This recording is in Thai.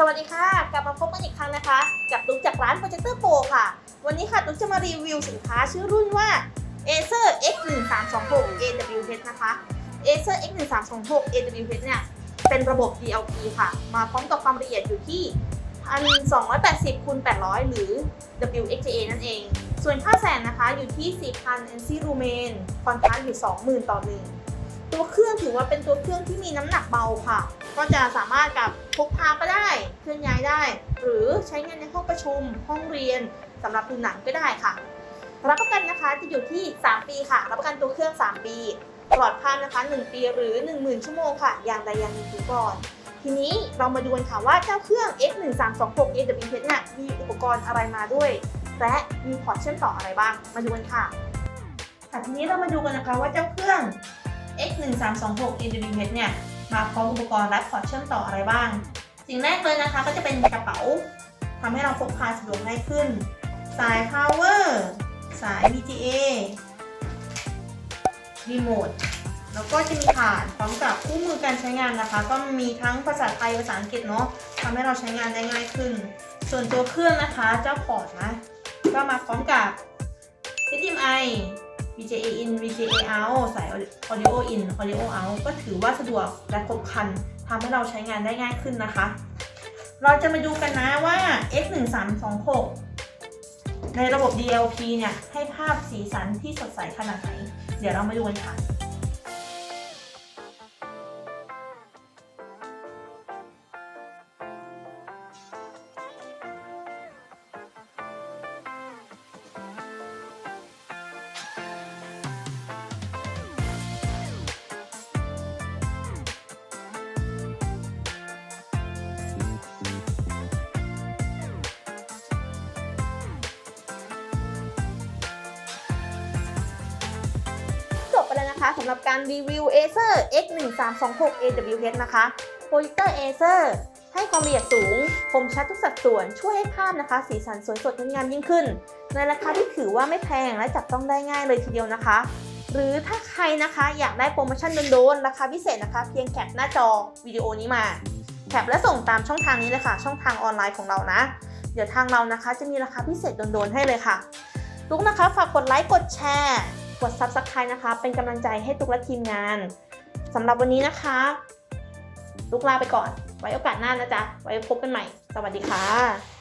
สวัสดีค่ะ กลับมาพบกันอีกครั้งนะคะ กับตุ๊กจากร้าน Projector Pro ค่ะ วันนี้ค่ะตุ๊กจะมารีวิวสินค้าชื่อรุ่นว่า Acer X1326 AWH นะคะ Acer X1326 AWH เนี่ย เป็นระบบ DLP ค่ะ มาพร้อมกับความละเอียดอยู่ที่ 1280คูณ800 หรือ WXGA นั่นเอง ส่วนค่าแสงนะคะอยู่ที่ 4,000 NC Lumen คอนทราสต์อยู่ 20,000 ต่อหนึ่งตัวเครื่องถือว่าเป็นตัวเครื่องที่มีน้ำหนักเบาค่ะ ก็จะสามารถกับพกพาก็ได้เคลื่อนย้ายได้ หรือใช้งานในห้องประชุม ห้องเรียนสำหรับดูหนังก็ได้ค่ะ รับประกันนะคะจะอยู่ที่ 3 ปีค่ะ รับประกันตัวเครื่อง 3 ปีปลอดภัยนะคะ 1 ปีหรือ 10,000 ชั่วโมงค่ะ อย่างใดอย่างหนึ่งถึงก่อน ทีนี้เรามาดูกันค่ะว่าเจ้าเครื่อง X1326 AWH เนี่ยมีอุปกรณ์อะไรมาด้วย และมีพอร์ตเชื่อมต่ออะไรบ้าง มาดูกันค่ะค่ทีนี้เรามาดูกันนะคะว่าเจ้าเครื่อง X1326 AWH เนี่ย มาพร้อมอุปกรณ์และพอร์ตเชื่อมต่ออะไรบ้าง สิ่งแรกเลยนะคะก็จะเป็นกระเป๋าทำให้เราพกพาสะดวกง่ายขึ้น สาย power สาย VGA รีโมทแล้วก็จะมีฐานพร้อมกับคู่มือการใช้งานนะคะ ก็มีทั้งภาษาไทยภาษาอังกฤษเนาะทำให้เราใช้งานได้ง่ายขึ้น ส่วนตัวเครื่องนะคะเจ้าพอร์ตนะ ก็มาพร้อมกับ HDMI VGA in VGA out สาย Audio in Audio out ก็ถือว่าสะดวกและครบครันทำให้เราใช้งานได้ง่ายขึ้นนะคะ เราจะมาดูกันนะว่า X1326 ในระบบ DLP เนี่ย ให้ภาพสีสันที่สดใสขนาดไหน เดี๋ยวเรามาดูกันค่ะ นะคะสำหรับการรีวิว Acer X1326 AWH นะคะโปรเจคเตอร์ Acer ให้ความละเอียดสูง คมชัดทุกสัดส่วน ช่วยให้ภาพนะคะ สีสันสวยสดงดงามยิ่งขึ้น ในราคาที่ถือว่าไม่แพงและจับต้องได้ง่ายเลยทีเดียวนะคะ หรือถ้าใครนะคะอยากได้โปรโมชั่นโดนๆราคาพิเศษนะคะ เพียงแคปหน้าจอวิดีโอนี้มา แคปและส่งตามช่องทางนี้เลยค่ะ ช่องทางออนไลน์ของเรานะ เดี๋ยวทางเรานะคะจะมีราคาพิเศษโดนๆให้เลยค่ะทุกนะคะฝากกดไลค์กดแชร์ กด Subscribe นะคะ เป็นกำลังใจให้ตุกและทีมงานสำหรับวันนี้นะคะตุกลาไปก่อน ไว้โอกาสหน้านะจ๊ะ ไว้พบกันใหม่ สวัสดีค่ะ